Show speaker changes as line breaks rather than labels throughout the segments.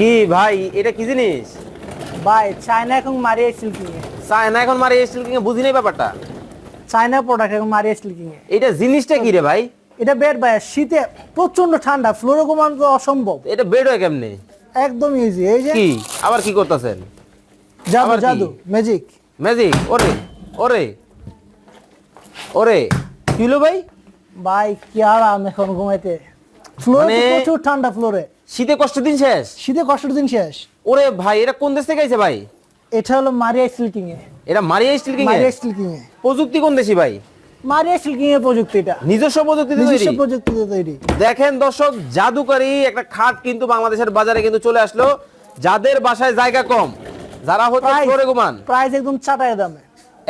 কি ভাই এটা কি জিনিস?
ভাই চায়না এখন মারিয়ে সিল্কিং
চায়না এখন মারি স্টিল কিনে বুঝি নাই ব্যাপারটা?
চায়না প্রোডাক্ট এখন মারিয়ে সিল্কিং
এটা জিনিসটা কি রে ভাই?
এটা বেড ভাই শীতে প্রচণ্ড ঠান্ডা ফ্লোরে ঘুমানো তো অসম্ভব।
এটা বেড হয় কেমনে?
একদম ইজি এই যে
কি? আবার কি করতেছেন?
জাদু? জাদু ম্যাজিক
ম্যাজিক ওরে ওরে ওরে কি হলো ভাই?
ভাই কি আরাম এখন ঘুমাইতে। ফ্লোরে
মানে-
প্রচুর ঠান্ডা ফ্লোরে
শীতে কষ্ট দিন শেষ?
শীতে কষ্টের দিন শেষ।
ওরে ভাই এটা কোন দেশ থেকে আইছে ভাই?
এটা হলো মারিয়া সিল্কিং এ।
এটা মারিয়া স্টিল কিং
মারিয়া সিল্কিং এ।
প্রযুক্তি কোন দেশি ভাই?
মারিয়া সিল্কিং এর প্রযুক্তি এটা।
নিজস্ব প্রযুক্তি
নিজস্ব
তৈরি
প্রযুক্তিতে তৈরি।
দেখেন দর্শক জাদুকারী একটা খাট কিন্তু বাংলাদেশের বাজারে কিন্তু চলে আসলো। যাদের বাসায় জায়গা কম যারা হচ্ছে ফ্লোরে ঘুমান।
প্রাইস একদম চাটায়ের দামে।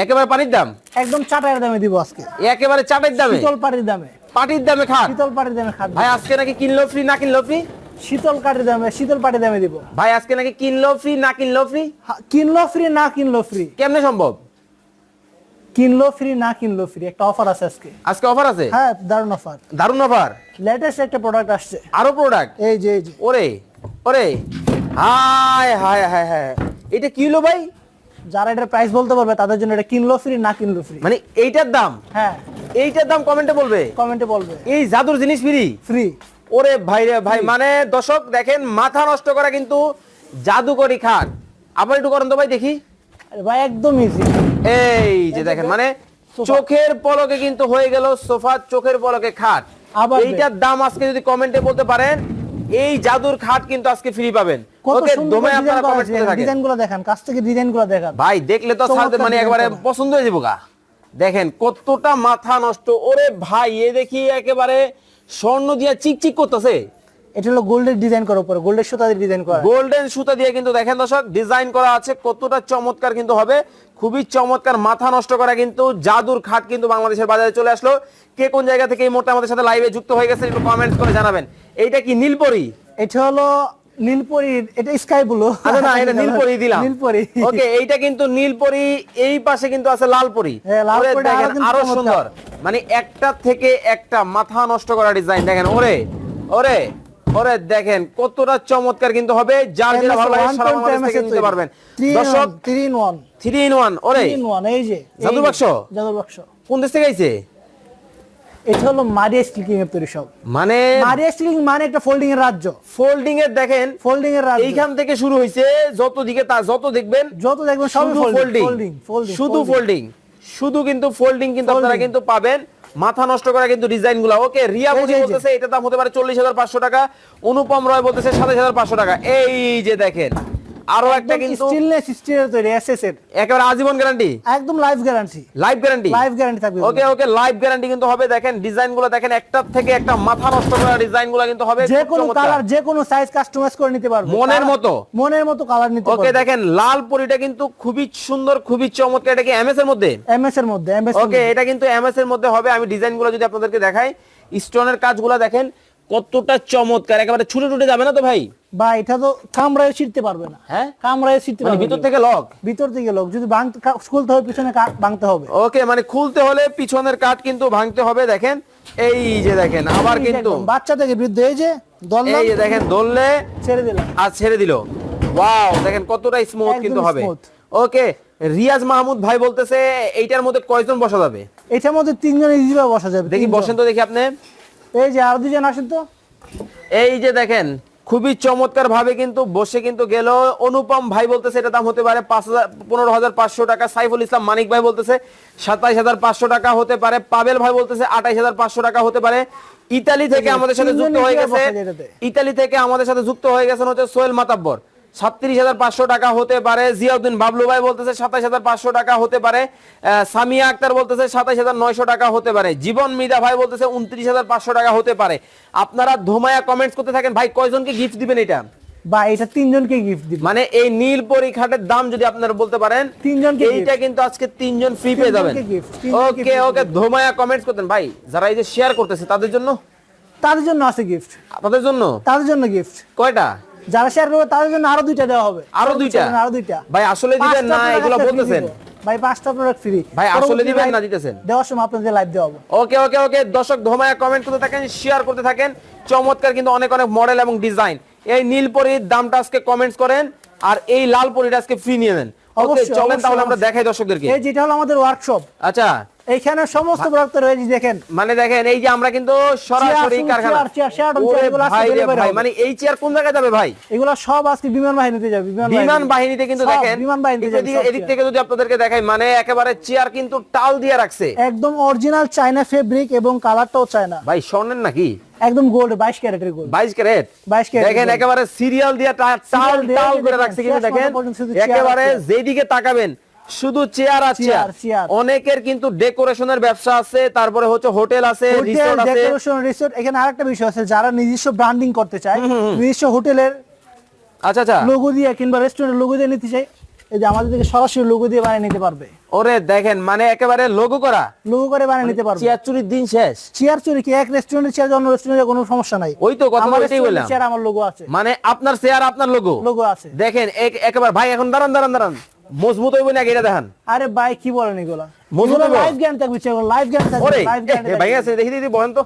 একেবারে পানির দাম?
একদম চাটায়ের দামে দিব আজকে।
একেবারে চাটের দামে?
শীতল পাটির দামে।
পাটির দামে খাট?
শীতল পাটির দামে খাট
ভাই আজকে নাকি কিনলো ফ্রি না কিনলো ফ্রি
শীতল কাটির দামে শীতল পাটির দামে দিব।
ভাই আজকে নাকি কিনলো ফ্রি না কিনলো ফ্রি
কিনলো ফ্রি না কিনলো ফ্রি
কেমনে সম্ভব?
কিনলো ফ্রি না কিনলো ফ্রি একটা অফার আছে আজকে।
আজকে অফার আছে?
হ্যাঁ দারুণ অফার
দারুণ অফার
লেটেস্ট একটা প্রোডাক্ট আসছে।
আরও প্রোডাক্ট
এই যে এই যে।
ওরে ওরে। হায় হায় হায় হায়। এটা কি হলো ভাই?
যারা এটার প্রাইস বলতে পারবে তাদের জন্য এটা কিনলো ফ্রি না কিনলো ফ্রি
মানে এইটার দাম?
হ্যাঁ।
এইটার দাম কমেন্টে বলবে?
কমেন্টে বলবে।
এই জাদুর জিনিস ফ্রি
ফ্রি
ওরে ভাই রে ভাই মানে দর্শক দেখেন মাথা নষ্ট করা কিন্তু জাদুকরি খাট আবার একটু করেন তো ভাই দেখি।
আরে ভাই একদম ইজি
এই যে দেখেন মানে চোখের পলকে কিন্তু হয়ে গেল সোফা চোখের পলকে খাট।
আবার
এইটার দাম আজকে যদি কমেন্টে বলতে পারেন এই জাদুর খাট কিন্তু আজকে ফ্রি পাবেন। ওকে দমে আপনারা কমেন্ট করে থাকেন।
ডিজাইনগুলো দেখান কাছ থেকে ডিজাইনগুলো দেখান।
ভাই দেখলে তো সাথে মানে একবারে পছন্দ হয়ে যাব গা। দেখেন কতটা মাথা নষ্ট। ওরে ভাই এ দেখি একেবারে স্বর্ণ দিয়া চিকচিক করতেছে।
এটা হলো গোল্ডের ডিজাইন করার উপরে গোল্ডের সুতা দিয়ে ডিজাইন করা।
গোল্ডেন সুতা দিয়ে কিন্তু দেখেন দর্শক ডিজাইন করা আছে কতটা চমৎকার কিন্তু হবে। খুবই চমৎকার মাথা নষ্ট করা কিন্তু জাদুর খাট কিন্তু বাংলাদেশের বাজারে চলে আসলো। কে কোন জায়গা থেকে এই মোটটা আমাদের সাথে লাইভে যুক্ত হয়ে গেছে একটু কমেন্টস করে জানাবেন। এইটা কি নীলপরি?
এটা হলো নীলপরি এটা স্কাই ব্লু
আচ্ছা না এটা নীলপরি দিলাম।
নীলপরি।
ওকে এইটা কিন্তু নীলপরি এই পাশে কিন্তু আছে লালপরি।
লাল
ওরে
পরিটা আরও
দেখেন
আরও
সুন্দর। মানে একটা থেকে একটা মাথা নষ্ট করা ডিজাইন দেখেন ওরে ওরে ওরে দেখেন কতটা চমৎকার কিন্তু হবে। যার যেটা ভালো লাগে সারা বাংলাদেশ থেকে নিতে পারবেন। দর্শক
three in one
three in one ওরে
থ্রি ইন ওয়ান এই যে
জাদু বাক্স?
জাদু বাক্স
কোন দেশ থেকে আইছে?
এটা হলো মারিয়া এর তৈরি সব
মানে
মারিয়া মানে একটা ফোল্ডিং এর রাজ্য।
ফোল্ডিং এর দেখেন
ফোল্ডিং এর রাজ্য।
এইখান থেকে শুরু যত দিকে তা যত দেখবেন
যত দেখবেন সব
শুধু
ফোল্ডিং
শুধু ফোল্ডিং শুধু কিন্তু ফোল্ডিং কিন্তু আপনারা কিন্তু পাবেন। মাথা নষ্ট করা কিন্তু ডিজাইনগুলা ওকে রিয়া
যে।
বলতেছে এটা দাম হতে পারে চল্লিশ হাজার পাঁচশো টাকা। অনুপম রয় বলতেছে সাতাশ হাজার পাঁচশো টাকা। এই যে দেখেন আরও একটা কিন্তু
স্টিলের তৈরি এসএস এর
একেবারে আজীবন গ্যারান্টি
একদম life guarantee
life guarantee
life guarantee থাকবে
ওকে ওকে লাইফ গ্যারান্টি কিন্তু হবে দেখেন ডিজাইনগুলো দেখেন একটা থেকে একটা মাথা নষ্ট করা ডিজাইনগুলো কিন্তু হবে
যে কোনো কালার যে কোনো সাইজ কাস্টমাইজ করে নিতে পারবে।
মনের মতো।
মনের মতো কালার নিতে
ওকে দেখেন লাল পরিটা কিন্তু খুবই সুন্দর খুবই চমৎকার এটা কি এমএস এর মধ্যে?
এমএস এর মধ্যে এমএস
ওকে এটা কিন্তু এমএস এর মধ্যে হবে আমি ডিজাইনগুলো যদি আপনাদেরকে দেখাই স্টোনের কাজগুলো দেখেন কতটা চমৎকার একেবারে ছুটে টুটে যাবে না তো ভাই?
বা এটা তো কামড়ায় ছিটতে পারবে না।
হ্যাঁ?
কামড়ায় ছিটতে
মানে
পারবে
ভিতর থেকে লক
ভিতর থেকে লোক যদি ভাঙতে খুলতে হবে পিছনে ভাঙতে হবে।
ওকে মানে খুলতে হলে পিছনের কাঠ কিন্তু ভাঙতে হবে দেখেন। এই যে দেখেন আবার কিন্তু
বাচ্চা থেকে বৃদ্ধ এই যে
এই যে দেখেন দললে
ছেড়ে দিলাম
আর ছেড়ে দিল। ওয়াও দেখেন কতটা স্মুথ কিন্তু হবে। ওকে রিয়াজ মাহমুদ ভাই বলতেছে এইটার মধ্যে কয়জন বসা যাবে?
এটার মধ্যে তিনজন ইজিভাবে বসা যাবে
দেখি বসেন তো দেখি আপনি।
এই যে আর দুজন আসেন তো।
এই যে দেখেন খুবই চমৎকার ভাবে কিন্তু বসে কিন্তু গেল। অনুপম ভাই বলতেছে এটা দাম হতে পারে পাঁচ হাজার পনেরো হাজার পাঁচশো টাকা। সাইফুল ইসলাম মানিক ভাই বলতেছে সাতাইশ হাজার পাঁচশো টাকা হতে পারে। পাবেল ভাই বলতেছে আঠাইশ হাজার পাঁচশো টাকা হতে পারে। ইতালি থেকে আমাদের সাথে যুক্ত হয়ে গেছে। ইতালি থেকে আমাদের সাথে যুক্ত হয়ে গেছেন হচ্ছে সোহেল মাতাব্বর। সাতত্রিশ হাজার পাঁচশো টাকা হতে পারে। জিয়াউদ্দিন বাবলু ভাই বলতেছে সাতাশ হাজার পাঁচশো টাকা হতে পারে। সামিয়া আক্তার বলতেছে সাতাশ হাজার নয়শো টাকা হতে পারে। জীবন মিদা ভাই বলতেছে উনত্রিশ হাজার পাঁচশো টাকা হতে পারে। আপনারা ধোমায়া কমেন্টস করতে থাকেন। ভাই কয়জনকে গিফট দিবেন এটা?
বা এটা তিনজনকে গিফট দিবে
মানে এই নীল পরীক্ষাটার দাম যদি আপনারা বলতে পারেন
তিনজনকে
এইটা কিন্তু আজকে তিনজন ফ্রি পেয়ে যাবেন। ওকে ওকে ধোমায়া কমেন্টস করতেন। ভাই যারা এই যে শেয়ার করতেছে তাদের জন্য?
তাদের জন্য আছে গিফট
আপনাদের জন্য?
তাদের জন্য গিফট
কয়টা?
যারা শেয়ার করবে তাদের জন্য আরও দুইটা দেওয়া হবে।
আরও দুইটা?
আরও দুইটা।
ভাই আসলে দিবেন না এগুলো বলতেছেন।
ভাই পাঁচটা প্রোডাক্ট ফ্রি
ভাই, আসলে দিবেন না দিতেছেন?
দেওয়ার সময় আপনাদের লাইভ দেওয়া হবে।
ওকে ওকে ওকে। দর্শক ধোমায়া কমেন্ট করতে থাকেন শেয়ার করতে থাকেন। চমৎকার কিন্তু অনেক অনেক মডেল এবং ডিজাইন এই নীল পরির দামটা আজকে কমেন্টস করেন আর এই লাল পরিটা আজকে ফ্রি নিয়ে নেন। ওকে চলেন তাহলে আমরা দেখাই দর্শকদেরকে।
এই যেটা হলো আমাদের ওয়ার্কশপ
আচ্ছা।
এইখানে সমস্ত প্রোডাক্ট রয়েছে দেখেন।
মানে দেখেন এই যে আমরা কিন্তু সরাসরি কারখানা মানে এই চেয়ার কোন জায়গায় যাবে ভাই?
এগুলো সব আজকে বিমান বাহিনীতে যাবে বিমান
বাহিনীতে। কিন্তু দেখেন
বিমান বাহিনীতে
এদিকে- থেকে যদি আপনাদেরকে দেখাই মানে একেবারে চেয়ার কিন্তু টাল দিয়ে রাখছে।
একদম অরিজিনাল চায়না ফেব্রিক এবং কালারটাও চায়না
ভাই স্বর্ণের নাকি?
একদম গোল্ড বাইশ ক্যারেটের গোল্ড
বাইশ ক্যারেট?
22 ক্যারেট
দেখেন একেবারে সিরিয়াল দিয়ে টাল টাল করে রাখছে কিন্তু দেখেন একেবারে যেদিকে তাকাবেন শুধু চেয়ার আর
চেয়ার,
চেয়ার।
চেয়ার।
অনেকের কিন্তু ডেকোরেশনের ব্যবসা আছে তারপরে হচ্ছে হোটেল আছে রিসোর্ট আছে।
ডেকোরেশন রিসোর্ট এখানে আরেকটা বিষয় আছে যারা নিজস্ব ব্র্যান্ডিং করতে চায় নিজস্ব হোটেলের
আচ্ছা আচ্ছা।
লোগো দিয়ে কিংবা রেস্টুরেন্টের লোগো দিয়ে নিতে চায় এই যে আমাদের থেকে সরাসরি লোগো দিয়ে বানিয়ে নিতে পারবে।
ওরে দেখেন মানে একেবারে লোগো করা।
লোগো করে বানিয়ে নিতে পারবে।
চেয়ার চুরির দিন শেষ।
চেয়ার চুরি কি এক রেস্টুরেন্টের চেয়ার অন্য রেস্টুরেন্টের কোনো সমস্যা নাই।
ওই তো কথা ওইটাই বললাম।
চেয়ার আমার লোগো আছে।
মানে আপনার চেয়ার আপনার লোগো
লোগো আছে।
দেখেন এক- একেবারে ভাই এখন দাঁড়ান দাঁড়ান দাঁড়ান। মজবুত হইব না এটা দেখান?
আরে ভাই কি বলেন এগুলা?
মজুদ হইবো?
লাইভ জ্ঞান থাকবে চেয়ার লাইভ জ্ঞান থাকবে জ্ঞান
এ, ভাই আছে দেখি দিদি বলেন তো।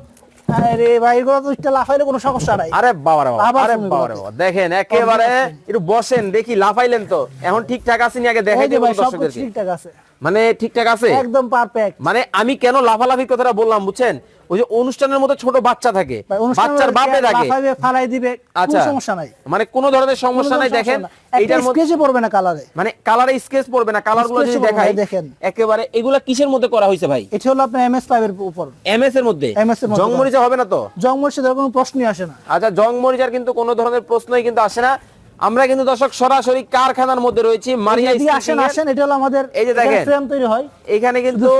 আরে ভাই এগুলো তো একটা লাফাইলে কোনো সমস্যা নাই।
আরে বাবা রে বাবা, আরে বাবা রে বাবা, দেখেন একেবারে একটু বসেন দেখি লাফাইলেন তো। এখন ঠিকঠাক আছে নি আগে দেখাই দেবো দর্শকদেরকে।
ঠিকঠাক আছে।
মানে ঠিকঠাক আছে?
একদম পারফেক্ট
মানে আমি কেন লাফালাফির কথাটা বললাম বুঝছেন? ওই যে অনুষ্ঠানের মধ্যে ছোট বাচ্চা থাকে বাচ্চার বাপে থাকে।
ফালাই দিবে
আচ্ছা
সমস্যা নাই।
মানে কোনো ধরনের সমস্যা নাই দেখেন
এইটার
মধ্যে
স্কেচে পড়বে না কালারে
মানে কালারে স্কেচ পড়বে না কালারগুলো যদি দেখাই
দেখেন।
একেবারে এগুলা কিসের মধ্যে করা হয়েছে ভাই?
এটা হলো আপনার এমএস এর উপর।
এমএস এর মধ্যে?
MS এর মধ্যে
জং মরিচা হবে না তো?
সাথে কোনো প্রশ্নই আসে না।
আচ্ছা জং মরিচার কিন্তু কোনো ধরনের প্রশ্নই কিন্তু আসে না। আমরা কিন্তু দর্শক সরাসরি কারখানার মধ্যে রয়েছি মারিয়া
আসেন আসেন এটা হলো আমাদের
এই যে দেখেন।
ফ্রেম তৈরি হয়।
এখানে কিন্তু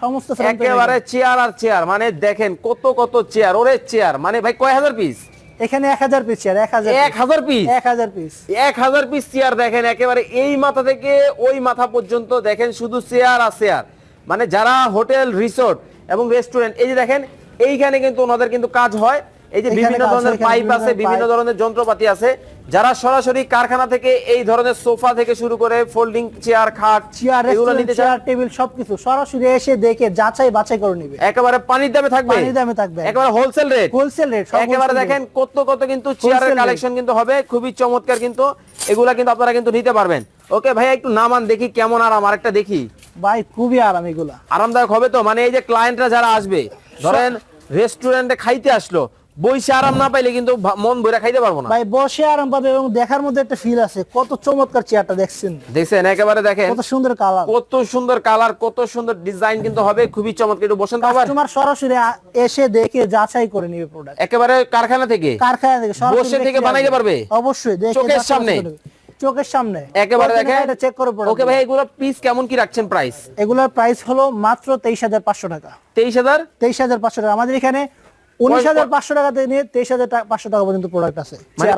সমস্ত
একেবারে চেয়ার আর চেয়ার মানে দেখেন কত কত চেয়ার ওরে চেয়ার মানে ভাই কয় হাজার পিস
এখানে এক হাজার পিস চেয়ার এক হাজার
এক হাজার পিস
এক হাজার পিস
এক হাজার পিস চেয়ার দেখেন একেবারে এই মাথা থেকে ওই মাথা পর্যন্ত দেখেন শুধু চেয়ার আর চেয়ার মানে যারা হোটেল রিসোর্ট এবং রেস্টুরেন্ট এই যে দেখেন এইখানে কিন্তু ওনাদের কিন্তু কাজ হয়। এই যে বিভিন্ন ধরনের পাইপ আছে বিভিন্ন ধরনের যন্ত্রপাতি আছে যারা সরাসরি কারখানা থেকে এই ধরনের সোফা থেকে শুরু করে ফোল্ডিং চেয়ার খাট
চেয়ার
এগুলো নিতে
চেয়ার টেবিল সবকিছু সরাসরি এসে দেখে যাচাই বাছাই করে নিবে।
একেবারে পানির দামে থাকবে?
পানির দামে থাকবে।
একেবারে হোলসেল রেট
হোলসেল রেট
একেবারে দেখেন কত কত কিন্তু চেয়ারের কালেকশন কিন্তু হবে খুবই চমৎকার কিন্তু এগুলা কিন্তু আপনারা কিন্তু নিতে পারবেন। ওকে ভাইয়া একটু নামান দেখি কেমন আরাম আরেকটা দেখি।
ভাই খুবই আরাম এগুলা।
আরামদায়ক হবে তো? মানে এই যে ক্লায়েন্টরা যারা আসবে ধরেন রেস্টুরেন্টে খাইতে আসলো বইসে আরাম না পাইলে কিন্তু মন ভরে খাইতে পারব না।
ভাই বসে আরাম পাবে এবং দেখার মধ্যে একটা ফিল আছে। কত চমৎকার চেয়ারটা দেখছেন।
দেখছেন? একেবারে দেখেন।
কত সুন্দর কালার
কত সুন্দর কালার কত সুন্দর ডিজাইন কিন্তু হবে। খুবই চমৎকার। একটু বসেন আবার।
কাস্টমার সরাসরি এসে দেখে যাচাই করে নিবে প্রোডাক্ট
একেবারে কারখানা থেকে?
কারখানা থেকে সরাসরি
বসে থেকে বানাইতে পারবে?
অবশ্যই
চোখের সামনে?
চোখের সামনে।
একেবারে দেখেন।
এটা চেক করে
ওকে ভাই এগুলো পিস কেমন কি রাখছেন প্রাইস
এগুলোর প্রাইস হলো মাত্র তেইশ হাজার পাঁচশো টাকা।
তেইশ হাজার?
তেইশ হাজার পাঁচশো টাকা। আমাদের এখানে উনিশ হাজার পাঁচশো টাকা থেকে নিয়ে তেইশ হাজার পাঁচশো টাকা পর্যন্ত প্রোডাক্ট আছে।
মানে।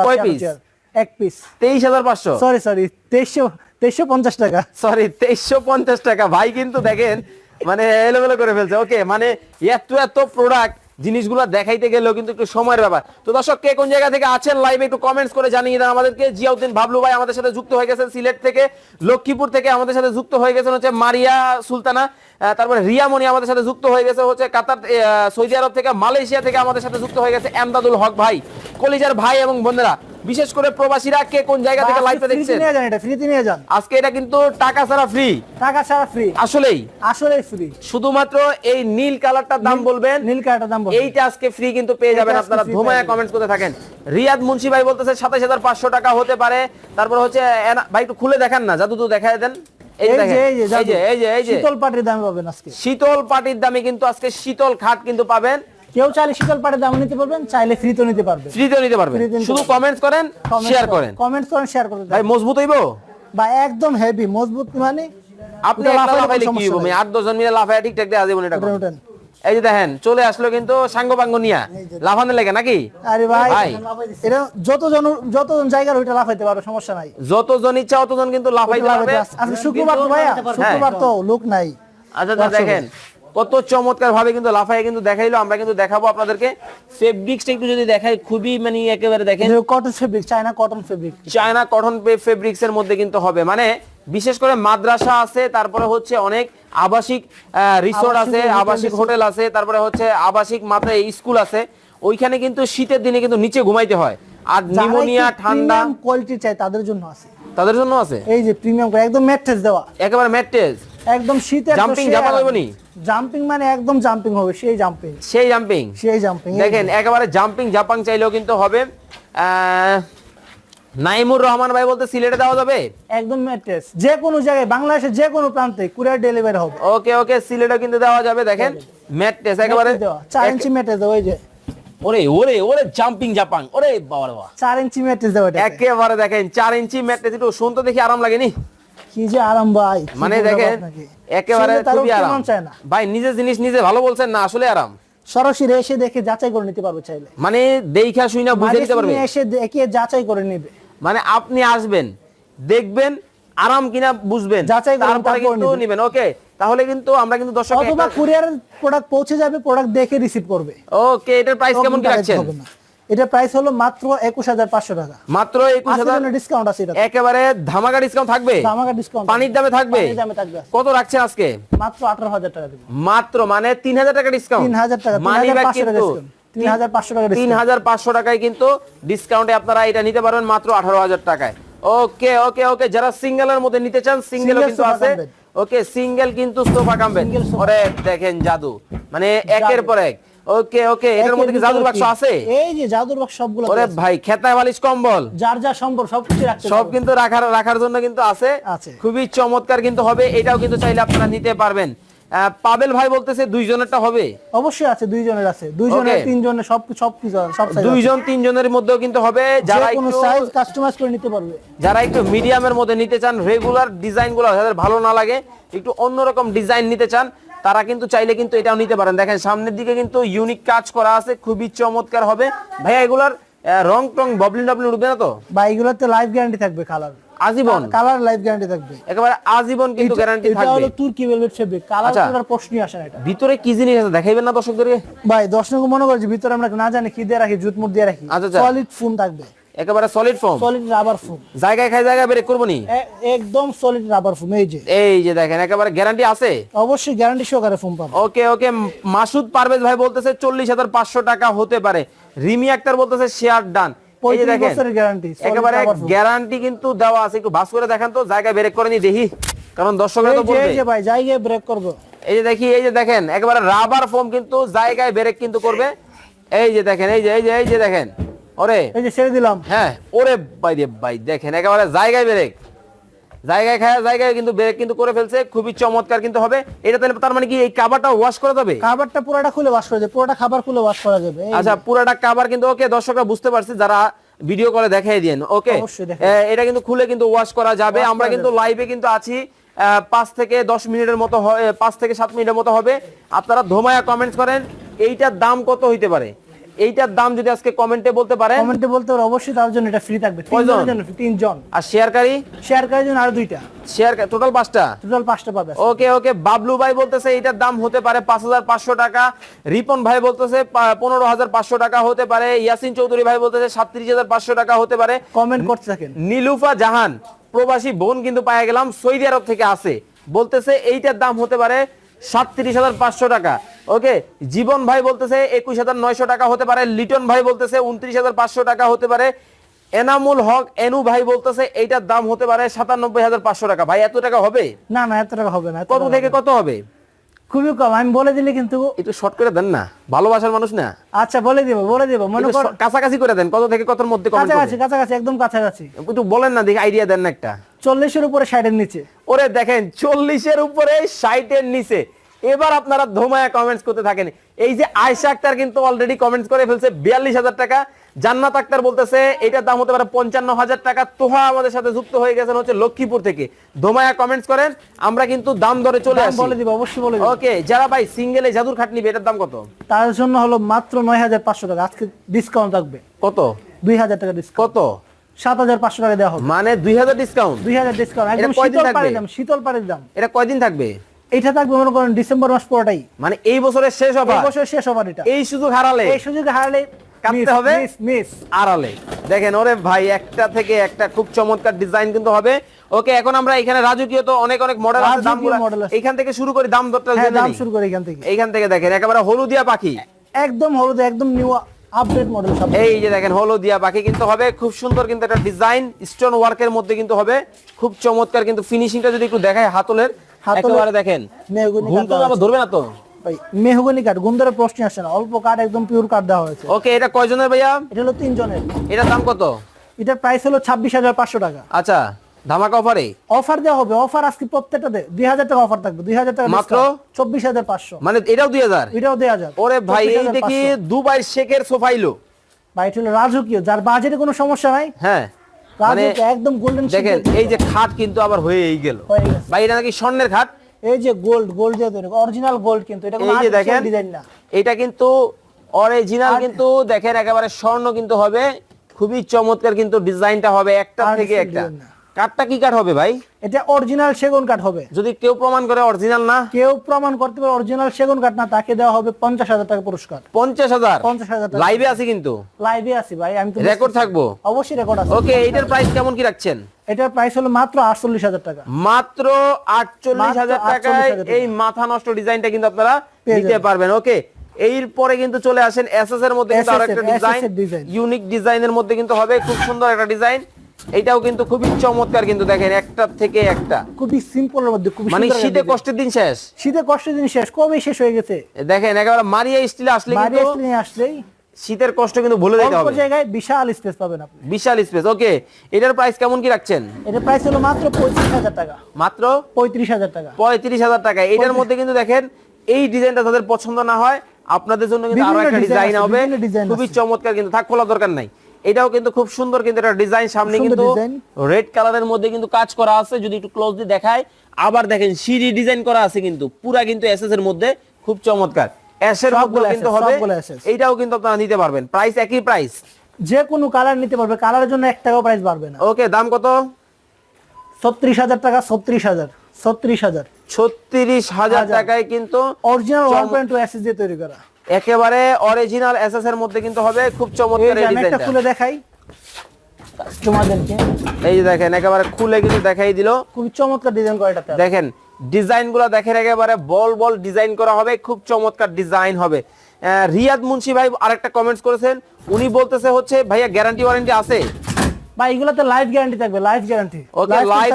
এক পিস
তেইশ হাজার পাঁচশো?
সরি সরি তেইশশো তেইশশো পঞ্চাশ টাকা।
সরি তেইশশো পঞ্চাশ টাকা। ভাই কিন্তু দেখেন মানে এলোমেলো করে ফেলছে। ওকে মানে এত এত প্রোডাক্ট জিনিসগুলো দেখাইতে গেলেও কিন্তু একটু সময়ের ব্যাপার। তো দর্শক, কে কোন জায়গা থেকে আছেন লাইভে একটু কমেন্টস করে জানিয়ে দেন আমাদেরকে। জিয়াউদ্দিন ভাবলু ভাই আমাদের সাথে যুক্ত হয়ে গেছেন সিলেট থেকে, লক্ষ্মীপুর থেকে আমাদের সাথে যুক্ত হয়ে গেছেন হচ্ছে মারিয়া সুলতানা তারপরে রিয়ামণি আমাদের সাথে যুক্ত হয়ে গেছে হচ্ছে কাতার সৌদি আরব থেকে, মালয়েশিয়া থেকে আমাদের সাথে যুক্ত হয়ে গেছে এমদাদুল হক ভাই। কলিজার ভাই এবং বোনেরা বিশেষ করে প্রবাসীরা কে কোন জায়গা থেকে লাইভটা দেখছেন?
নিয়ে যান এটা ফ্রিতে নিয়ে যান।
আজকে এটা কিন্তু টাকা ছাড়া ফ্রি
টাকা ছাড়া ফ্রি
আসলেই।
আসলে ফ্রি
শুধুমাত্র এই নীল কালারটার দাম বলবেন?
নীল কার্ডের দাম বলবেন।
এইটা আজকে ফ্রি কিন্তু পেয়ে যাবেন আপনারা ধুমায়া কমেন্টস করতে থাকেন। রিয়াদ মুন্সি ভাই বলতেছে সাতাশ হাজার পাঁচশো টাকা হতে পারে। তারপর হচ্ছে ভাই একটু খুলে দেখান না জাদু তো দেখায় দেন। এই যে
এই যে এই যে শীতল পাটির দাম পাবেন আজকে।
শীতল পাটির দামে কিন্তু আজকে শীতল খাট কিন্তু পাবেন।
কেউ চাইলে শীতল পাটির দাম নিতে পারবেন চাইলে ফ্রিতে নিতে পারবেন।
ফ্রিতেও নিতে পারবেন। শুধু কমেন্টস করেন শেয়ার করেন
কমেন্টস করেন শেয়ার করেন।
ভাই মজবুত হইবো?
বা একদম হেভি মজবুত মানে
আপনি
লাফাইলে
কি হইবো?
নাই।
আট দশজন মিলে লাফায় ঠিকঠাক দেওয়া যাবে এটা। এই যে দেখেন চলে আসলো কিন্তু সাঙ্গ পাঙ্গ নিয়া লাফানো লেগে নাকি?
আরে ভাই
ভাই।
এটা যতজন যতজন জায়গার ওইটা লাফাইতে পারবে সমস্যা নাই।
যতজন ইচ্ছা অতজন কিন্তু লাফাইতে পারবে।
আজকে শুক্রবার তো ভাইয়া
হ্যাঁ।
শুক্রবার তো লোক নাই।
আচ্ছা আচ্ছা, দেখেন। কত চমৎকার ভাবে কিন্তু লাফাই কিন্তু দেখাইলো। আমরা কিন্তু দেখাবো আপনাদেরকে। ফেব্রিক্সটা একটু যদি দেখাই খুবই মানে একেবারে দেখেন।
Cotton fabric China cotton fabric
China cotton fabrics এর মধ্যে কিন্তু হবে। মানে বিশেষ করে মাদ্রাসা আছে তারপরে হচ্ছে অনেক আবাসিক রিসোর্ট আছে আবাসিক হোটেল আছে তারপরে হচ্ছে আবাসিক মাত্রা স্কুল আছে। ওইখানে কিন্তু শীতের দিনে কিন্তু নিচে ঘুমাইতে হয়। আর নিউমোনিয়া ঠান্ডা
কোয়ালিটি চাই তাদের জন্য আছে।
তাদের জন্য আছে?
এই যে প্রিমিয়াম একদম ম্যাট্রেস দেওয়া।
একেবারে ম্যাট্রেস
একদম শীতে
Jumping ঝাঁপা করব নি?
জাম্পিং মানে একদম জাম্পিং হবে সেই জাম্পিং
সেই জাম্পিং
সেই জাম্পিং
দেখেন একেবারে জাম্পিং জাপাং চাইলেও কিন্তু হবে। নাইমুর রহমান ভাই বলতে সিলেটে দেওয়া যাবে?
একদম ম্যাট্রেস যে কোনো জায়গায় বাংলাদেশের যে কোনো প্রান্তে কুরিয়ার ডেলিভারি হবে।
ওকে ওকে সিলেটে কিন্তু দেওয়া যাবে দেখেন। ম্যাট্রেস একেবারে
চার ইঞ্চি ম্যাট্রেস ওই যে।
ওরে ওরে ওরে জাম্পিং জাপাং ওরে বাবা বাবা।
চার ইঞ্চি ম্যাট্রেস দেওয়া এটা
একেবারে দেখেন চার ইঞ্চি ম্যাট্রেস একটু শুনতে দেখি আরাম লাগেনি?
কি যে আরাম ভাই?
মানে দেখেন একেবারে খুবই আরাম।
মন
ভাই নিজের জিনিস নিজে ভালো বলছেন না আসলে আরাম।
সরাসরি এসে দেখে যাচাই করে নিতে পারবে চাইলে।
মানে দেখা শুই না বুঝে
মালিক
দিতে পারবে।
এসে দেখে যাচাই করে নেবে।
মানে আপনি আসবেন দেখবেন আরাম কিনা বুঝবেন।
যাচাই করবেন,
তারপরে কিন্তু
নিবেন।
ওকে? তাহলে কিন্তু আমরা কিন্তু দর্শক
অথবা কুরিয়ার প্রোডাক্ট পৌঁছে যাবে প্রোডাক্ট দেখে রিসিভ করবে।
ওকে এটার প্রাইস কেমন কি রাখছেন।
এটা প্রাইস হলো মাত্র একুশ হাজার পাঁচশো টাকা।
মাত্র একুশ হাজার
ডিসকাউন্ট আছে এটা
একেবারে ধামাকা ডিসকাউন্ট থাকবে?
আমাকে ডিসকাউন্ট
পানির দামে থাকবে?
পানির দামে থাকবে।
কত রাখছেন আজকে?
মাত্র আঠারো হাজার টাকা দেবো।
মাত্র মানে তিন হাজার টাকা ডিসকাউন্ট
তিন হাজার টাকা
মানি ব্যাগ কিন্তু
তিন হাজার পাঁচশো
টাকায় কিন্তু ডিসকাউন্টে আপনারা এটা নিতে পারবেন মাত্র আঠারো হাজার টাকায়। ওকে ওকে ওকে যারা সিঙ্গেলের মধ্যে নিতে চান
সিঙ্গেল
কিন্তু আছে। ওকে সিঙ্গেল কিন্তু সোফা
sofa।
ওরে দেখেন জাদু। মানে একের পর এক। ওকে ওকে এটার মধ্যে কি জাদুর বাক্স আছে?
এই যে জাদুর বাক্স সবগুলো
ওরে। ভাই খেতায় বালিশ কম্বল।
যার যা সম্ভব সব কিছু রাখতে
সব কিন্তু রাখার রাখার জন্য কিন্তু আছে। খুবই চমৎকার কিন্তু হবে এটাও কিন্তু চাইলে আপনারা নিতে পারবেন। পাবেল ভাই বলতেছে দুইজনেরটা হবে?
অবশ্যই আছে দুইজনের আছে। দুইজনের তিনজনের সব সব কিছু সব
দুইজন তিনজনের মধ্যেও কিন্তু হবে। যারা একটু
সাইজ কাস্টমাইজ করে নিতে পারবে।
যারা একটু মিডিয়ামের মধ্যে নিতে চান রেগুলার ডিজাইনগুলো যাদের ভালো না লাগে একটু অন্যরকম ডিজাইন নিতে চান তারা কিন্তু চাইলে কিন্তু এটাও নিতে পারেন। দেখেন সামনের দিকে কিন্তু ইউনিক কাজ করা আছে খুবই চমৎকার হবে। ভাইয়া এগুলার রং টং ববলিন ডবলিন উঠবে না তো?
বা এগুলোতে লাইফ গ্যারান্টি থাকবে কালার
আজীবন?
কালার লাইফ গ্যারান্টি থাকবে।
একেবারে আজীবন কিন্তু গ্যারান্টি
এটা হলো তুর্কি ভেলভেট ফেব্রিক কালার
আচ্ছা।
করার প্রশ্নই আসে না এটা।
ভিতরে কি জিনিস আছে দেখাইবেন না দর্শকদেরকে?
ভাই দর্শক মনে করে যে ভিতরে আমরা না জানি কি দিয়ে রাখি জুত মুট দিয়ে রাখি।
আচ্ছা, আচ্ছা।
সলিড ফোম থাকবে।
একেবারে solid form
solid rubber foam
জায়গায় খাই জায়গায় ব্রেক করব নি?
একদম সলিড রাবার ফোম এই যে।
এই যে দেখেন একেবারে গ্যারান্টি আছে?
অবশ্যই গ্যারান্টি সহকারে ফোম পাবো।
ওকে ওকে মাসুদ পারভেজ ভাই বলতেছে চল্লিশ হাজার পাঁচশো টাকা হতে পারে। রিমি আক্তার বলতেছে শেয়ার ডান এই যে দেখেন
বছরের গ্যারান্টি
একেবারে গ্যারান্টি কিন্তু দেওয়া আছে। একটু ভাস করে দেখেন তো জায়গায় ব্রেক করে নি দেখি। কারণ দর্শকরা তো বলবে
এই যে ভাই জায়গায় ব্রেক করব।
এই যে দেখি এই যে দেখেন একেবারে রাবার ফোম কিন্তু জায়গায় ব্রেক কিন্তু করবে। এই যে দেখেন এই যে এই যে এই যে দেখেন। ওরে।
এই যে ছেড়ে দিলাম।
হ্যাঁ ওরে ভাই রে ভাই দেখেন একেবারে জায়গায় ব্রেক জায়গায় খায় জায়গায় কিন্তু ব্রেক কিন্তু করে ফেলছে খুবই চমৎকার কিন্তু হবে। এটা তাহলে তার মানে কি এই কাবারটা ওয়াশ করে দেবে
খাবারটা পুরোটা খুলে ওয়াশ করা যাবে পুরোটা খাবার খুলে ওয়াশ করা যাবে
আচ্ছা পুরাটা কাভার কিন্তু ওকে দর্শকরা বুঝতে পারছে যারা ভিডিও করে দেখাই দিন ওকে এটা কিন্তু খুলে কিন্তু ওয়াশ করা যাবে। আমরা কিন্তু লাইভে কিন্তু আছি আহ, পাঁচ থেকে দশ মিনিটের মতো পাঁচ থেকে সাত মিনিটের মতো হবে। আপনারা ধোমায়া কমেন্টস করেন এইটার দাম কত হইতে পারে? এইটার দাম যদি আজকে কমেন্টে বলতে পারেন?
কমেন্টে বলতে পারো অবশ্যই তার জন্য এটা ফ্রি থাকবে? তিনজনের জন্য তিনজন।
আর শেয়ারকারী
শেয়ার জন্য আর দুইটা।
শেয়ার টোটাল পাঁচটা?
টোটাল পাঁচটা পাবে
ওকে ওকে বাবলু ভাই বলতেছে এটার দাম হতে পারে পাঁচ হাজার পাঁচশো টাকা। রিপন ভাই বলতেছে পনেরো হাজার পাঁচশো টাকা হতে পারে। ইয়াসিন চৌধুরী ভাই বলতেছে সাতত্রিশ হাজার পাঁচশো টাকা হতে পারে।
কমেন্ট করতে থাকেন।
নীলুফা জাহান প্রবাসী বোন কিন্তু পাওয়া গেলাম সৌদি আরব থেকে আসে। বলতেছে এইটার দাম হতে পারে সাতত্রিশ হাজার পাঁচশো টাকা। ওকে জীবন ভাই বলতেছে একুশ হাজার নয়শো টাকা হতে পারে লিটন ভাই বলতেছে উনত্রিশ হাজার পাঁচশো টাকা হতে পারে এনামুল হক এনু ভাই বলতেছে এইটার দাম হতে পারে সাতানব্বই হাজার পাঁচশো টাকা। ভাই এত টাকা হবে?
না না এত টাকা হবে না
কত থেকে কত হবে?
খুবই কম আমি বলে দিলে কিন্তু
একটু শর্ট করে দেন না ভালোবাসার মানুষ না।
আচ্ছা বলে দিব বলে দিব মনে কর
কাছাকাছি করে দেন কত থেকে কতর মধ্যে
কাছাকাছি? কাছাকাছি একদম কাছাকাছি।
একটু বলেন না দেখি আইডিয়া দেন না একটা।
চল্লিশের উপরে ষাটের নিচে।
ওরে দেখেন চল্লিশের উপরে ষাটের নিচে। এবার আপনারা ধোমায়া কমেন্টস করতে থাকেন। এই যে আয়সা আক্তার কিন্তু অলরেডি কমেন্টস করে ফেলছে বিয়াল্লিশ হাজার টাকা। জান্নাত আক্তার বলতেছে এটার দাম হতে পারে পঞ্চান্ন হাজার টাকা। তোহা আমাদের সাথে যুক্ত হয়ে গেছেন হচ্ছে লক্ষ্মীপুর থেকে। ধোমায়া কমেন্টস করেন আমরা কিন্তু দাম দরে চলে আসি।
বলে দিব অবশ্যই বলে দিব।
ওকে যারা ভাই সিঙ্গেলে জাদুর খাট নিবে এটার দাম কত?
তার জন্য হলো মাত্র নয় হাজার পাঁচশো টাকা। আজকে ডিসকাউন্ট থাকবে।
কত?
দুই হাজার টাকা ডিসকাউন্ট
কত?
সাত হাজার পাঁচশো টাকা দেওয়া হবে।
মানে দুই হাজার ডিসকাউন্ট
দুই হাজার ডিসকাউন্ট একদম শীতল? পাড়ির দাম শীতল পাড়ির দাম।
এটা কয়দিন থাকবে?
এটা থাকবে মনে করেন ডিসেম্বর মাস পুরোটাই।
মানে এই বছরের শেষ
এই
হবে
বছর শেষ হবার এটা।
এই সুযোগ হারালে?
এই সুযোগে হারলে
কাটতে হবে?
মিস
আড়ালে। দেখেন ওরে ভাই একটা থেকে একটা খুব চমৎকার ডিজাইন কিন্তু হবে। ওকে এখন আমরা এখানে রাজকীয় তো অনেক অনেক মডেল আছে দামগুলো। এখান থেকে শুরু করি দাম দরটা
হ্যাঁ দাম শুরু করে এখান থেকে।
এইখান থেকে দেখেন একেবারে হলুদিয়া পাখি।
একদম হলুদ একদম নিউ আপডেট মডেল সব।
এই যে দেখেন হলদিয়া বাকি কিন্তু হবে খুব সুন্দর কিন্তু একটা ডিজাইন স্টোন ওয়ার্কের মধ্যে কিন্তু হবে খুব চমৎকার কিন্তু ফিনিশিংটা যদি একটু দেখায় হাতলের
হাতলের-
দেখেন আবার ধরবে না তো?
মেহগনি কাঠ গুন্দরের প্রশ্ন আসে না অল্প কাঠ একদম পিওর কাঠ দেওয়া হয়েছে।
ওকে এটা কয়জনের ভাইয়া?
এটা হলো তিনজনের।
এটার দাম কত?
এটার প্রাইস হলো ছাব্বিশ হাজার পাঁচশো টাকা।
আচ্ছা। ধামাকা অফারে?
অফার দেওয়া হবে অফার আজকে প্রত্যেকটা দুই হাজার টাকা অফার থাকবে দুই হাজার টাকা
মাত্র?
চব্বিশ হাজার পাঁচশো।
মানে এটাও দুই হাজার?
এটাও দেওয়া যাবে
ওরে ভাই এই দেখি দুবাই শেখের সোফাইলো
ভাই এটা হলো রাজকীয় যার বাজেটে কোনো সমস্যা নাই।
হ্যাঁ। মানে
একদম গোল্ডেন
দেখেন এই যে খাট কিন্তু আবার হয়েই গেল। ভাই এটা নাকি স্বর্ণের খাট?
এই যে গোল্ড গোল্ড দিয়ে তৈরি অরিজিনাল গোল্ড কিন্তু এটা কোনো
দেখেন
ডিজাইন না।
এটা কিন্তু অরিজিনাল কিন্তু দেখেন একেবারে স্বর্ণ কিন্তু হবে। খুবই চমৎকার কিন্তু ডিজাইনটা হবে একটা থেকে একটা। কাঠটা কি কাঠ হবে ভাই?
এটা অরিজিনাল সেগুন কাঠ হবে।
যদি কেউ প্রমাণ করে অরিজিনাল না?
কেউ প্রমাণ করতে পারে অরিজিনাল সেগুন কাঠ না তাকে দেওয়া হবে পঞ্চাশ হাজার টাকা পুরস্কার।
পঞ্চাশ হাজার?
পঞ্চাশ হাজার
লাইভে আছে কিন্তু?
লাইভে আছি ভাই আমি তো
রেকর্ড থাকব?
অবশ্যই রেকর্ড আছে।
ওকে এইটার প্রাইস কেমন কি রাখছেন?
এটার প্রাইস হলো মাত্র আটচল্লিশ হাজার টাকা।
মাত্র আটচল্লিশ হাজার
48,000
টাকায়
টাকা।
এই মাথা নষ্ট ডিজাইনটা কিন্তু আপনারা নিতে পারবেন। ওকে এরপরে কিন্তু চলে আসেন এসএস এর মধ্যে কিন্তু
SS
আরও একটা
এর,
ডিজাইন ইউনিক ডিজাইনের মধ্যে কিন্তু হবে। খুব সুন্দর একটা ডিজাইন এটাও কিন্তু খুবই চমৎকার কিন্তু দেখেন একটা থেকে একটা।
খুবই সিম্পলের মধ্যে খুবই
মানে শীতে কষ্টের দিন শেষ?
শীতে কষ্ট দিন শেষ কবে শেষ হয়ে গেছে?
দেখেন একেবারে মারিয়া স্টিলে আসলে কিন্তু
নিয়ে আসলেই
শীতের কষ্ট কিন্তু ভুলে যেতে হবে।
জায়গায় বিশাল স্পেস পাবেন আপনি।
বিশাল স্পেস ওকে এটার প্রাইস কেমন কি রাখছেন?
এটা প্রাইস হলো মাত্র পঁয়ত্রিশ হাজার টাকা।
মাত্র?
পঁয়ত্রিশ হাজার টাকা।
পঁয়ত্রিশ হাজার টাকা। এটার মধ্যে কিন্তু দেখেন এই ডিজাইনটা তাদের পছন্দ না হয় আপনাদের জন্য কিন্তু
আরও
একটা ডিজাইন হবে। খুবই চমৎকার কিন্তু থাক খোলা দরকার নাই। এটাও কিন্তু খুব সুন্দর কিন্তু একটা ডিজাইন সামনে কিন্তু রেড কালারের মধ্যে কিন্তু কাজ করা আছে। যদি একটু ক্লোজলি দেখায় আবার দেখেন সিঁড়ি ডিজাইন করা আছে কিন্তু। পুরা কিন্তু এসএস এর মধ্যে খুব চমৎকার। অ্যাশের
সবগুলো
কিন্তু হবে এইটাও কিন্তু আপনারা নিতে পারবেন। প্রাইস একই প্রাইস
যে কোনো কালার নিতে পারবে। কালারের জন্য এক টাকাও প্রাইস বাড়বে না।
ওকে দাম কত?
ছত্রিশ হাজার টাকা ছত্রিশ হাজার ছত্রিশ হাজার।
ছত্রিশ হাজার। টাকায় কিন্তু
original one point two SS দিয়ে তৈরি করা।
একেবারে অরিজিনাল এসএস এর মধ্যে কিন্তু হবে খুব চমৎকার এই ডিজাইনটা
খুলে দেখাই। তোমাদেরকে
এই যে দেখেন একেবারে খুলে কিন্তু দেখাই দিল।
খুবই চমৎকার ডিজাইন করা এটাতে।
দেখেন ডিজাইনগুলা দেখেন একেবারে বল বল ডিজাইন করা হবে খুব চমৎকার ডিজাইন হবে। রিয়াদ মুন্সি ভাই আরেকটা কমেন্টস করেছেন। উনি বলতেছে হচ্ছে ভাইয়া গ্যারান্টি ওয়ারেন্টি আছে?
বা এগুলোতে লাইফ গ্যারান্টি থাকবে life guarantee
okay life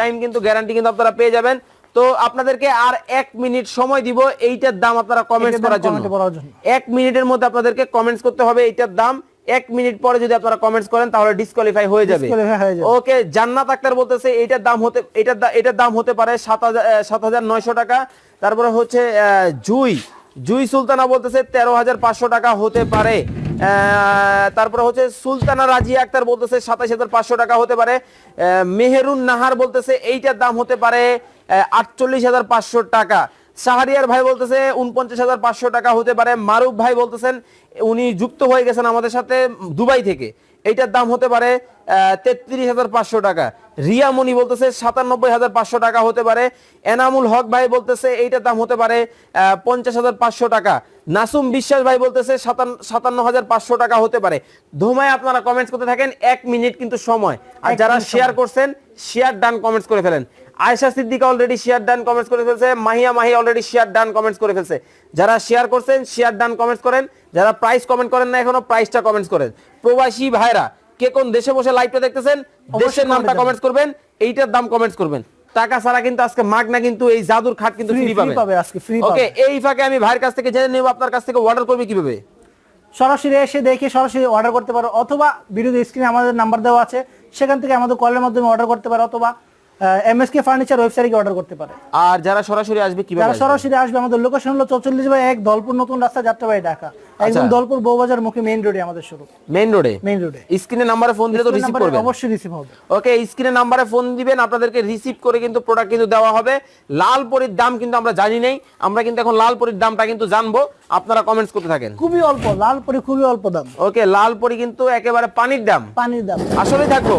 time কিন্তু গ্যারান্টি কিন্তু আপনারা পেয়ে যাবেন। তো আপনাদেরকে আর এক মিনিট সময় দিব এইটার দাম আপনারা কমেন্টস
এটার দাম
করার জন্য। এক মিনিটের মধ্যে আপনাদেরকে কমেন্টস করতে হবে এইটার দাম। এক মিনিট পরে যদি আপনারা কমেন্টস করেন তাহলে ডিসকোয়ালিফাই হয়ে যাবে। ওকে জান্নাত আক্তার বলতেছে এইটার দাম হতে এটার এটার দাম হতে পারে সাত হাজার নয়শো টাকা। তারপরে হচ্ছে জুই। জুই সুলতানা বলতেছে তেরো হাজার পাঁচশো টাকা হতে পারে। তারপরে হচ্ছে সুলতানা রাজিয়া আক্তার বলতেছে সাতাশ হাজার পাঁচশো টাকা হতে পারে। মেহেরুন নাহার বলতেছে এইটার দাম হতে পারে আটচল্লিশ হাজার পাঁচশো টাকা। শাহরিয়ার ভাই বলতেছে উনপঞ্চাশ হাজার পাঁচশো টাকা হতে পারে। মারুফ ভাই বলতেছেন উনি যুক্ত হয়ে গেছেন আমাদের সাথে দুবাই থেকে। এইটার দাম হতে পারে তেত্রিশ হাজার পাঁচশো টাকা। রিয়া মনি বলতেছে সাতানব্বই হাজার পাঁচশো টাকা হতে পারে। এনামুল হক ভাই বলতেছে এইটার দাম হতে পারে পঞ্চাশ হাজার পাঁচশো টাকা। নাসুম বিশ্বাস ভাই বলতেছে সাতান্ন হাজার পাঁচশো টাকা হতে পারে। ধুমায় আপনারা কমেন্টস করতে থাকেন এক মিনিট কিন্তু সময়। আর যারা শেয়ার করছেন শেয়ার ডান কমেন্টস করে ফেলেন। Ayesha Siddiqa already share done comments করে ফেলছে Mahiya Mahi already share done comments করে ফেলছে। যারা শেয়ার করছেন শেয়ার ডান কমেন্টস করেন যারা প্রাইস কমেন্ট করেন না এখনও প্রাইসটা কমেন্টস করেন। প্রবাসী ভাইরা কে কোন দেশে বসে লাইভটা দেখতেছেন দেশের নামটা কমেন্টস করবেন এইটার দাম কমেন্টস করবেন। টাকা ছাড়া কিন্তু আজকে মাগনা কিন্তু এই জাদুর খাট কিন্তু ফ্রি
পাবে। আজকে, free
ওকে এই ফাঁকে আমি ভাইয়ের কাছ থেকে জেনে নেব আপনার কাছ থেকে অর্ডার করবে কীভাবে?
সরাসরি এসে দেখে সরাসরি অর্ডার করতে পারো অথবা ভিডিও স্ক্রিনে আমাদের নাম্বার দেওয়া আছে সেখান থেকে আমাদের কলের মাধ্যমে অর্ডার করতে পারো অথবা এমএসকে ফার্নিচার ওয়েবসাইটে অর্ডার করতে পারে।
আর যারা সরাসরি আসবে কীভাবে
যারা সরাসরি আসবে আমাদের লোকেশন হলো চৌচল্লিশ বাই এক দলপুর নতুন রাস্তা যাত্রাবাড়ি ঢাকা। একদম
আচ্ছা।
দলপুর বউবাজার মুখে মেইন রোডে আমাদের শুরু
মেইন রোডে
মেইন রোডে
স্ক্রিনে নাম্বারে ফোন দিলে তো রিসিভ করবেন।
অবশ্যই রিসিভ হবে।
ওকে স্ক্রিনে নাম্বারে ফোন দিবেন আপনাদেরকে রিসিভ করে কিন্তু প্রোডাক্ট কিন্তু দেওয়া হবে। লাল পরির দাম কিন্তু আমরা জানি নেই। আমরা কিন্তু এখন লাল পরির দামটা কিন্তু জানব। আপনারা কমেন্টস করতে থাকেন।
খুবই অল্প লাল পরি খুবই অল্প দাম।
ওকে লাল পরি কিন্তু একেবারে পানির দাম।
পানির দাম।
আসলে থাকব।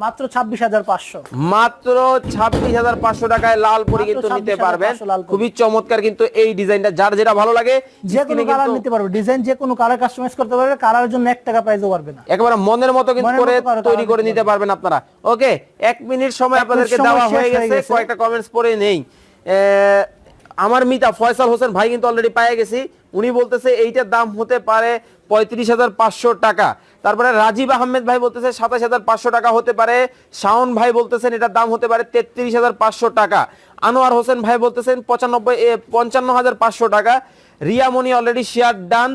মাত্র ছাব্বিশ হাজার পাঁচশো।
মাত্র ছাব্বিশ হাজার পাঁচশো টাকায় লাল পরি কিন্তু নিতে পারবেন। খুবই চমৎকার কিন্তু এই ডিজাইনটা। যার যেটা ভালো লাগে
যে কোনো কালার নিতে পারবে। ডিজাইন যে কোনো কালার কাস্টমাইজ করতে পারবে কালারের জন্য এক টাকা প্রাইসও পারবে না।
একেবারে মনের মতো কিন্তু করে তৈরি করে
নিতে
পারবেন আপনারা। ওকে এক মিনিট সময় আপনাদেরকে দেওয়া হয়ে গেছে।
গেছে।
কয়েকটা কমেন্টস পরে নেই। আমার মিতা ফয়সাল হোসেন ভাই কিন্তু অলরেডি পায়ে গেছি। উনি বলতেছে এইটার দাম হতে পারে পঁয়ত্রিশ হাজার পাঁচশো টাকা। তারপরে রাজীব আহমেদ ভাই বলতেছে সাতাশ হাজার পাঁচশো টাকা হতে পারে। শাওন ভাই বলতেছেন এটার দাম হতে পারে তেত্রিশ হাজার পাঁচশো টাকা। আনোয়ার হোসেন ভাই বলতেছেন পঁচানব্বই পঞ্চান্ন হাজার পাঁচশো টাকা। Riyamoni already share done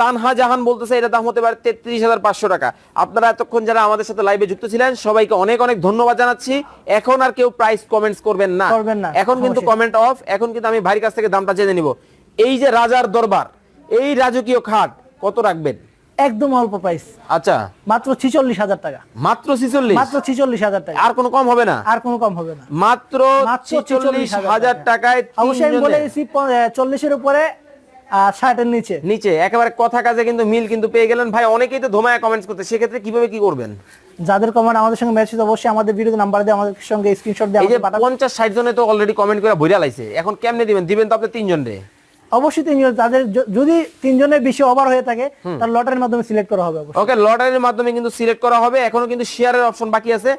Tanha Jahan বলতেছে এটার দাম হতে পারে তেত্রিশ হাজার পাঁচশো টাকা। আপনারা এতক্ষণ যারা আমাদের সাথে লাইভে যুক্ত ছিলেন সবাইকে অনেক অনেক ধন্যবাদ জানাচ্ছি। এখন আর কেউ প্রাইস কমেন্টস করবেন না।
করবেন না,
এখন কিন্তু কমেন্ট অফ এখন কিন্তু আমি ভাইয়ের কাছ থেকে দামটা জেনে নিব। এই যে রাজার দরবার এই রাজকীয় খাট কত রাখবেন?
একদম অল্প প্রাইস
আচ্ছা।
মাত্র ছিচল্লিশ হাজার টাকা।
মাত্র ছিচল্লিশ?
মাত্র ছিচল্লিশ হাজার টাকা।
আর কোনো কম হবে না?
আর কোনো কম হবে না।
মাত্র
মাত্র
ছিচল্লিশ হাজার টাকায়
অবশ্যই আমি বলে। দিচ্ছি চল্লিশের উপরে আর ষাটের নিচে।
নিচে একেবারে কথা কাজে কিন্তু মিল কিন্তু পেয়ে গেলেন। ভাই অনেকেই তো ধোমায় কমেন্টস করতে সেক্ষেত্রে কীভাবে কি করবেন?
যাদের কমেন্ট আমাদের সঙ্গে ম্যাচ অবশ্যই আমাদের ভিডিওতে নাম্বার দিয়ে আমাদের সঙ্গে স্ক্রিনশট দিয়ে আমাদের পাঠাবেন।
পঞ্চাশ ষাট জনে তো অলরেডি কমেন্ট করে ভইরা লাইছে। এখন কেমনে দিবেন? দিবেন তো আপনি তিনজন রে।
অবশ্যই তিনজন তাদের যদি তিনজনের বেশি ওভার হয়ে থাকে তাহলে লটারির মাধ্যমে সিলেক্ট করা হবে
ওকে লটারির মাধ্যমে কিন্তু সিলেক্ট করা হবে। এখনও কিন্তু শেয়ারের অপশন বাকি আছে।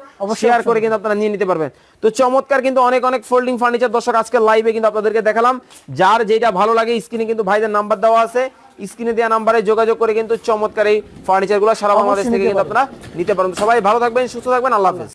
শেয়ার করে কিন্তু আপনারা নিয়ে নিতে পারবেন। তো চমৎকার কিন্তু অনেক অনেক ফোল্ডিং ফার্নিচার দর্শক আজকে লাইভে কিন্তু আপনাদেরকে দেখালাম। যার যেটা ভালো লাগে স্ক্রিনে কিন্তু ভাইদের নাম্বার দেওয়া আছে। স্ক্রিনে দেওয়া নাম্বারে যোগাযোগ করে কিন্তু চমৎকার এই ফার্নিচারগুলো সারা বাংলাদেশ থেকে কিন্তু আপনারা নিতে পারবেন। সবাই ভালো থাকবেন সুস্থ থাকবেন। আল্লাহ হাফেজ।